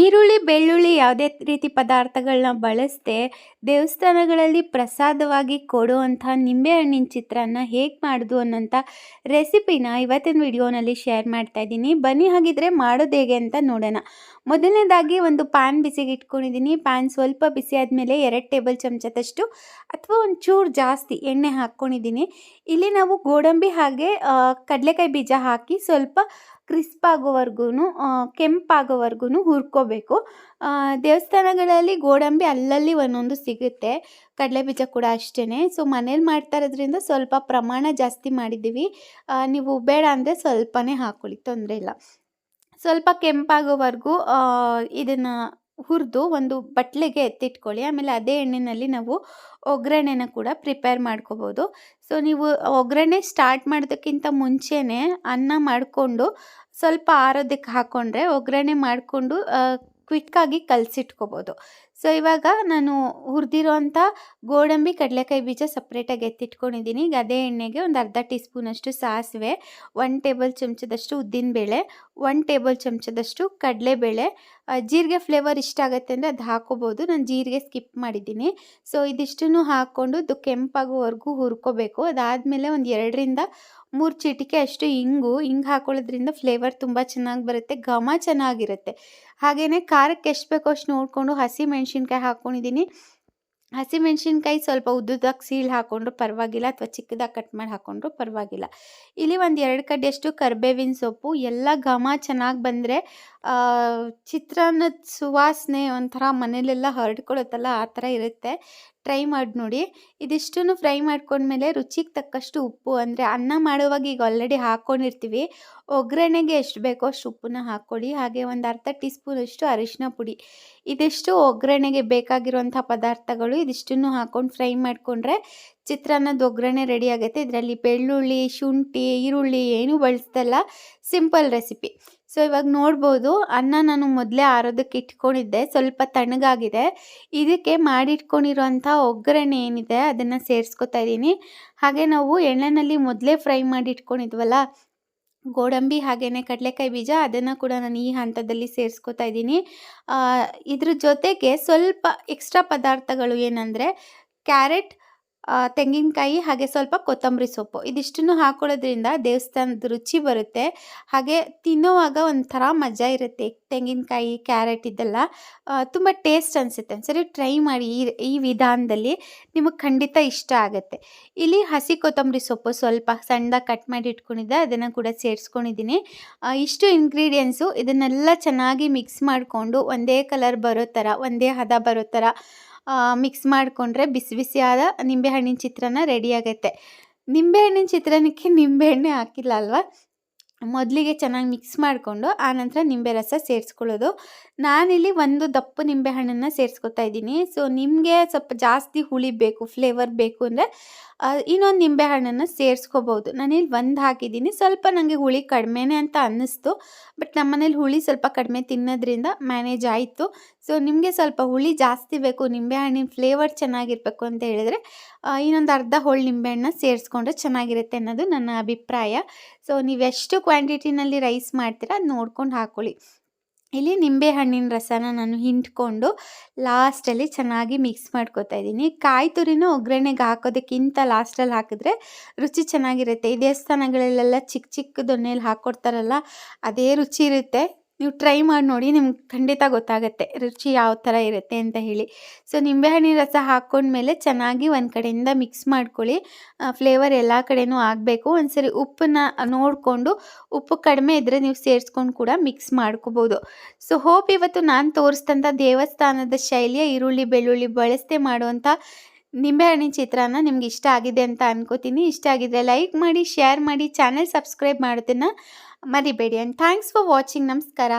ಈರುಳ್ಳಿ, ಬೆಳ್ಳುಳ್ಳಿ ಯಾವುದೇ ರೀತಿ ಪದಾರ್ಥಗಳನ್ನ ಬಳಸದೆ ದೇವಸ್ಥಾನಗಳಲ್ಲಿ ಪ್ರಸಾದವಾಗಿ ಕೊಡುವಂಥ ನಿಂಬೆಹಣ್ಣಿನ ಚಿತ್ರಾನ್ನ ಹೇಗೆ ಮಾಡೋದು ಅನ್ನೋಂಥ ರೆಸಿಪಿನ ಇವತ್ತಿನ ವಿಡಿಯೋನಲ್ಲಿ ಶೇರ್ ಮಾಡ್ತಾ ಇದ್ದೀನಿ. ಬನ್ನಿ ಹಾಗಿದ್ರೆ ಮಾಡೋದು ಹೇಗೆ ಅಂತ ನೋಡೋಣ. ಮೊದಲನೇದಾಗಿ ಒಂದು ಪ್ಯಾನ್ ಬಿಸಿಗೆ ಇಟ್ಕೊಂಡಿದ್ದೀನಿ. ಪ್ಯಾನ್ ಸ್ವಲ್ಪ ಬಿಸಿ ಆದಮೇಲೆ ಎರಡು ಟೇಬಲ್ ಚಮಚದಷ್ಟು ಅಥವಾ ಒಂದು ಚೂರು ಜಾಸ್ತಿ ಎಣ್ಣೆ ಹಾಕ್ಕೊಂಡಿದ್ದೀನಿ. ಇಲ್ಲಿ ನಾವು ಗೋಡಂಬಿ ಹಾಗೆ ಕಡಲೆಕಾಯಿ ಬೀಜ ಹಾಕಿ ಸ್ವಲ್ಪ ಕ್ರಿಸ್ಪ್ ಆಗೋವರೆಗೂ ಕೆಂಪಾಗೋವರೆಗೂ ಹುರ್ಕೋಬೇಕು. ದೇವಸ್ಥಾನಗಳಲ್ಲಿ ಗೋಡಂಬಿ ಅಲ್ಲಲ್ಲಿ ಒಂದೊಂದು ಸಿಗುತ್ತೆ. ಕಡಲೆ ಬೀಜ ಕೂಡ ಅಷ್ಟೇ ಸೊ, ಮನೇಲಿ ಮಾಡ್ತಾ ಇರೋದ್ರಿಂದ ಸ್ವಲ್ಪ ಪ್ರಮಾಣ ಜಾಸ್ತಿ ಮಾಡಿದ್ದೀವಿ. ನೀವು ಬೇಡ ಅಂದರೆ ಸ್ವಲ್ಪನೇ ಹಾಕ್ಕೊಳ್ಳಿ ತೊಂದರೆ ಇಲ್ಲ. ಸ್ವಲ್ಪ ಕೆಂಪಾಗೋವರೆಗೂ ಇದನ್ನು ಹುರಿದು ಒಂದು ಬಟ್ಲೆಗೆ ಎತ್ತಿಟ್ಕೊಳ್ಳಿ. ಆಮೇಲೆ ಅದೇ ಎಣ್ಣೆಯಲ್ಲಿ ನಾವು ಒಗ್ಗರಣೆನ ಕೂಡ ಪ್ರಿಪೇರ್ ಮಾಡ್ಕೋಬೋದು. ಸೊ, ನೀವು ಒಗ್ಗರಣೆ ಸ್ಟಾರ್ಟ್ ಮಾಡೋದಕ್ಕಿಂತ ಮುಂಚೆನೇ ಅನ್ನ ಮಾಡಿಕೊಂಡು ಸ್ವಲ್ಪ ಆರೋದಕ್ಕೆ ಹಾಕ್ಕೊಂಡ್ರೆ ಒಗ್ಗರಣೆ ಮಾಡಿಕೊಂಡು ಕ್ವಿಕ್ಕಾಗಿ ಕಲಸಿಟ್ಕೋಬೋದು. ಸೊ, ಇವಾಗ ನಾನು ಹುರಿದಿರೋಂಥ ಗೋಡಂಬಿ ಕಡಲೆಕಾಯಿ ಬೀಜ ಸಪ್ರೇಟಾಗಿ ಎತ್ತಿಟ್ಕೊಂಡಿದ್ದೀನಿ. ಈಗ ಅದೇ ಎಣ್ಣೆಗೆ ಒಂದು ಅರ್ಧ ಟೀ ಸ್ಪೂನಷ್ಟು ಸಾಸಿವೆ, ಒನ್ ಟೇಬಲ್ ಚಮಚದಷ್ಟು ಉದ್ದಿನಬೇಳೆ, ಒನ್ ಟೇಬಲ್ ಚಮಚದಷ್ಟು ಕಡಲೆಬೇಳೆ ಜೀರಿಗೆ ಫ್ಲೇವರ್ ಇಷ್ಟ ಆಗುತ್ತೆ ಅಂದರೆ ಅದು ಹಾಕೋಬೋದು. ನಾನು ಜೀರಿಗೆ ಸ್ಕಿಪ್ ಮಾಡಿದ್ದೀನಿ. ಸೊ ಇದಿಷ್ಟನ್ನು ಹಾಕ್ಕೊಂಡು ಅದು ಕೆಂಪಾಗೋವರೆಗೂ ಹುರ್ಕೋಬೇಕು. ಅದಾದಮೇಲೆ ಒಂದು ಎರಡರಿಂದ ಮೂರು ಚಿಟಿಕೆ ಅಷ್ಟು ಇಂಗು ಹಿಂಗೆ ಹಾಕೊಳ್ಳೋದ್ರಿಂದ ಫ್ಲೇವರ್ ತುಂಬ ಚೆನ್ನಾಗಿ ಬರುತ್ತೆ, ಘಮ ಚೆನ್ನಾಗಿರುತ್ತೆ. ಹಾಗೆಯೇ ಖಾರಕ್ಕೆ ಎಷ್ಟು ಬೇಕೋ ಅಷ್ಟು ನೋಡಿಕೊಂಡು ಹಸಿ ಮೆಣಸಿನ್ಕಾಯಿ ಹಾಕ್ಕೊಂಡಿದ್ದೀನಿ ಹಸಿ ಮೆಣಸಿನ್ಕಾಯಿ ಸ್ವಲ್ಪ ಉದ್ದುದಾಗಿ ಸೀಳು ಹಾಕ್ಕೊಂಡ್ರು ಪರವಾಗಿಲ್ಲ ಅಥವಾ ಚಿಕ್ಕದಾಗಿ ಕಟ್ ಮಾಡಿ ಹಾಕ್ಕೊಂಡ್ರು ಪರವಾಗಿಲ್ಲ. ಇಲ್ಲಿ ಒಂದು ಎರಡು ಕಡ್ಡಿಯಷ್ಟು ಕರಿಬೇವಿನ ಸೊಪ್ಪು, ಎಲ್ಲ ಘಮ ಚೆನ್ನಾಗಿ ಬಂದರೆ ಚಿತ್ರಾನ್ನದ ಸುವಾಸನೆ ಒಂಥರ ಮನೇಲೆಲ್ಲ ಹರಡ್ಕೊಳುತ್ತಲ್ಲ, ಆ ಥರ ಇರುತ್ತೆ. ಟ್ರೈ ಮಾಡಿ ನೋಡಿ. ಇದಿಷ್ಟನ್ನು ಫ್ರೈ ಮಾಡ್ಕೊಂಡ್ಮೇಲೆ ರುಚಿಗೆ ತಕ್ಕಷ್ಟು ಉಪ್ಪು, ಅಂದರೆ ಅನ್ನ ಮಾಡುವಾಗ ಈಗ ಆಲ್ರೆಡಿ ಹಾಕ್ಕೊಂಡಿರ್ತೀವಿ ಒಗ್ಗರಣೆಗೆ ಎಷ್ಟು ಬೇಕೋ ಅಷ್ಟು ಉಪ್ಪನ್ನ ಹಾಕ್ಕೊಳ್ಳಿ ಹಾಗೆ ಒಂದು ಅರ್ಧ ಟೀ ಸ್ಪೂನಷ್ಟು ಅರಿಶಿನ ಪುಡಿ. ಇದಿಷ್ಟು ಒಗ್ಗರಣೆಗೆ ಬೇಕಾಗಿರುವಂಥ ಪದಾರ್ಥಗಳು ಇದಿಷ್ಟನ್ನು ಹಾಕ್ಕೊಂಡು ಫ್ರೈ ಮಾಡಿಕೊಂಡ್ರೆ ಚಿತ್ರಾನ್ನದ ಒಗ್ಗರಣೆ ರೆಡಿ ಆಗುತ್ತೆ. ಇದರಲ್ಲಿ ಬೆಳ್ಳುಳ್ಳಿ, ಶುಂಠಿ, ಈರುಳ್ಳಿ ಏನೂ ಬಳಸ್ದಲ್ಲ. Simple recipe. ಸೊ ಇವಾಗ ನೋಡ್ಬೋದು, ಅನ್ನ ನಾನು ಮೊದಲೇ ಆರೋದಕ್ಕೆ ಇಟ್ಕೊಂಡಿದ್ದೆ, ಸ್ವಲ್ಪ ತಣ್ಣಗಾಗಿದೆ. ಇದಕ್ಕೆ ಮಾಡಿಟ್ಕೊಂಡಿರುವಂಥ ಒಗ್ಗರಣೆ ಏನಿದೆ, ಅದನ್ನು ಸೇರಿಸ್ಕೊತಾ ಇದ್ದೀನಿ. ಹಾಗೆ ನಾವು ಎಣ್ಣೆಯಲ್ಲಿ ಮೊದಲೇ ಫ್ರೈ ಮಾಡಿ ಇಟ್ಕೊಂಡಿದ್ವಲ್ಲ ಗೋಡಂಬಿ ಹಾಗೆಯೇ ಕಡಲೆಕಾಯಿ ಬೀಜ, ಅದನ್ನು ಕೂಡ ನಾನು ಈ ಹಂತದಲ್ಲಿ ಸೇರಿಸ್ಕೊತಾ ಇದ್ದೀನಿ. ಇದ್ರ ಜೊತೆಗೆ ಸ್ವಲ್ಪ ಎಕ್ಸ್ಟ್ರಾ ಪದಾರ್ಥಗಳು ಏನಂದರೆ, ಕ್ಯಾರೆಟ್ ತೆಂಗಿನಕಾಯಿ ಹಾಗೆ ಸ್ವಲ್ಪ ಕೊತ್ತಂಬರಿ ಸೊಪ್ಪು. ಇದಿಷ್ಟನ್ನು ಹಾಕೊಳ್ಳೋದ್ರಿಂದ ದೇವಸ್ಥಾನದ ರುಚಿ ಬರುತ್ತೆ. ಹಾಗೆ ತಿನ್ನೋವಾಗ ಒಂಥರ ಮಜಾ ಇರುತ್ತೆ. ತೆಂಗಿನಕಾಯಿ, ಕ್ಯಾರೆಟ್ ಇದೆಲ್ಲ ತುಂಬ ಟೇಸ್ಟ್ ಅನಿಸುತ್ತೆ. ಒಂದ್ಸರಿ ಟ್ರೈ ಮಾಡಿ ಈ ವಿಧಾನದಲ್ಲಿ ನಿಮಗೆ ಖಂಡಿತ ಇಷ್ಟ ಆಗುತ್ತೆ. ಇಲ್ಲಿ ಹಸಿ ಕೊತ್ತಂಬರಿ ಸೊಪ್ಪು ಸ್ವಲ್ಪ ಸಣ್ಣದಾಗಿ ಕಟ್ ಮಾಡಿ ಇಟ್ಕೊಂಡಿದ್ದೆ. ಅದನ್ನು ಕೂಡ ಸೇರಿಸ್ಕೊಂಡಿದ್ದೀನಿ. ಇಷ್ಟು ಇಂಗ್ರೀಡಿಯೆಂಟ್ಸು ಇದನ್ನೆಲ್ಲ ಚೆನ್ನಾಗಿ ಮಿಕ್ಸ್ ಮಾಡಿಕೊಂಡು ಒಂದೇ ಕಲರ್ ಬರೋ ಥರ, ಒಂದೇ ಹದ ಬರೋ ಥರ ಮಿಕ್ಸ್ ಮಾಡಿಕೊಂಡ್ರೆ ಬಿಸಿ ಬಿಸಿಯಾದ ನಿಂಬೆಹಣ್ಣಿನ ಚಿತ್ರಾನ್ನ ರೆಡಿ ಆಗುತ್ತೆ ನಿಂಬೆಹಣ್ಣಿನ ಚಿತ್ರಾನ್ನಕ್ಕೆ ನಿಂಬೆಹಣ್ಣೆ ಹಾಕಿಲ್ಲ ಅಲ್ವಾ? ಮೊದಲಿಗೆ ಚೆನ್ನಾಗಿ ಮಿಕ್ಸ್ ಮಾಡಿಕೊಂಡು ಆನಂತರ ನಿಂಬೆ ರಸ ಸೇರಿಸ್ಕೊಳ್ಳೋದು. ನಾನಿಲ್ಲಿ ಒಂದು ದಪ್ಪು ನಿಂಬೆಹಣ್ಣನ್ನು ಸೇರಿಸ್ಕೊತಾ ಇದ್ದೀನಿ. ಸೊ ನಿಮಗೆ ಸ್ವಲ್ಪ ಜಾಸ್ತಿ ಹುಳಿ ಬೇಕು ಫ್ಲೇವರ್ ಬೇಕು ಅಂದರೆ ಇನ್ನೊಂದು ನಿಂಬೆಹಣ್ಣನ್ನು ಸೇರಿಸ್ಕೋಬೋದು ನಾನಿಲ್ಲಿ ಒಂದು ಹಾಕಿದ್ದೀನಿ. ಸ್ವಲ್ಪ ನನಗೆ ಹುಳಿ ಕಡಿಮೆನೇ ಅಂತ ಅನ್ನಿಸ್ತು. ಬಟ್ ನಮ್ಮ ಮನೇಲಿ ಹುಳಿ ಸ್ವಲ್ಪ ಕಡಿಮೆ ತಿನ್ನೋದ್ರಿಂದ ಮ್ಯಾನೇಜ್ ಆಯಿತು. ಸೊ ನಿಮಗೆ ಸ್ವಲ್ಪ ಹುಳಿ ಜಾಸ್ತಿ ಬೇಕು ನಿಂಬೆಹಣ್ಣಿನ ಫ್ಲೇವರ್ ಚೆನ್ನಾಗಿರಬೇಕು ಅಂತ ಹೇಳಿದ್ರೆ ಇನ್ನೊಂದು ಅರ್ಧ ಹೋಳು ನಿಂಬೆಹಣ್ಣ ಸೇರಿಸ್ಕೊಂಡ್ರೆ ಚೆನ್ನಾಗಿರುತ್ತೆ ಅನ್ನೋದು ನನ್ನ ಅಭಿಪ್ರಾಯ. ಸೊ ನೀವೆಷ್ಟು ಕ್ವಾಂಟಿಟಿನಲ್ಲಿ ರೈಸ್ ಮಾಡ್ತೀರಾ ಅದು ನೋಡ್ಕೊಂಡು ಹಾಕೊಳ್ಳಿ. ಇಲ್ಲಿ ನಿಂಬೆ ಹಣ್ಣಿನ ರಸನ ನಾನು ಹಿಂಡ್ಕೊಂಡು ಲಾಸ್ಟಲ್ಲಿ ಚೆನ್ನಾಗಿ ಮಿಕ್ಸ್ ಮಾಡ್ಕೊತಾ ಇದ್ದೀನಿ. ಕಾಯಿ ತುರಿನ ಒಗ್ಗರಣೆಗೆ ಹಾಕೋದಕ್ಕಿಂತ ಲಾಸ್ಟಲ್ಲಿ ಹಾಕಿದ್ರೆ ರುಚಿ ಚೆನ್ನಾಗಿರುತ್ತೆ. ಈ ದೇವಸ್ಥಾನಗಳಲ್ಲೆಲ್ಲ ಚಿಕ್ಕ ಚಿಕ್ಕ ದೊಣ್ಣೆಯಲ್ಲಿ ಹಾಕ್ಕೊಡ್ತಾರಲ್ಲ ಅದೇ ರುಚಿ ಇರುತ್ತೆ. ನೀವು ಟ್ರೈ ಮಾಡಿ ನೋಡಿ, ನಿಮ್ಗೆ ಖಂಡಿತ ಗೊತ್ತಾಗುತ್ತೆ ರುಚಿ ಯಾವ ಥರ ಇರುತ್ತೆ ಅಂತ ಹೇಳಿ. ಸೊ ನಿಂಬೆಹಣ್ಣಿನ ರಸ ಹಾಕ್ಕೊಂಡ್ಮೇಲೆ ಚೆನ್ನಾಗಿ ಒಂದು ಕಡೆಯಿಂದ ಮಿಕ್ಸ್ ಮಾಡ್ಕೊಳ್ಳಿ. ಫ್ಲೇವರ್ ಎಲ್ಲ ಕಡೆನೂ ಆಗಬೇಕು. ಒಂದ್ಸರಿ ಉಪ್ಪನ್ನ ನೋಡಿಕೊಂಡು, ಉಪ್ಪು ಕಡಿಮೆ ಇದ್ದರೆ ನೀವು ಸೇರಿಸ್ಕೊಂಡು ಕೂಡ ಮಿಕ್ಸ್ ಮಾಡ್ಕೋಬೋದು. ಸೊ ಹೋಪ್ ಇವತ್ತು ನಾನು ತೋರಿಸಿದಂಥ ದೇವಸ್ಥಾನದ ಶೈಲಿಯ ಈರುಳ್ಳಿ, ಬೆಳ್ಳುಳ್ಳಿ ಬಳಸದೆ ಮಾಡುವಂಥ ನಿಂಬೆಹಣ್ಣಿನ ಚಿತ್ರಾನ್ನ ನಿಮ್ಗೆ ಇಷ್ಟ ಆಗಿದೆ ಅಂತ ಅನ್ಕೋತೀನಿ. ಇಷ್ಟ ಆಗಿದ್ರೆ ಲೈಕ್ ಮಾಡಿ ಶೇರ್ ಮಾಡಿ ಚಾನೆಲ್ ಸಬ್ಸ್ಕ್ರೈಬ್ ಮಾಡೋದನ್ನು ಮರಿಬೇಡಿ. ಆ್ಯಂಡ್ ಥ್ಯಾಂಕ್ಸ್ ಫಾರ್ ವಾಚಿಂಗ್ ನಮಸ್ಕಾರ.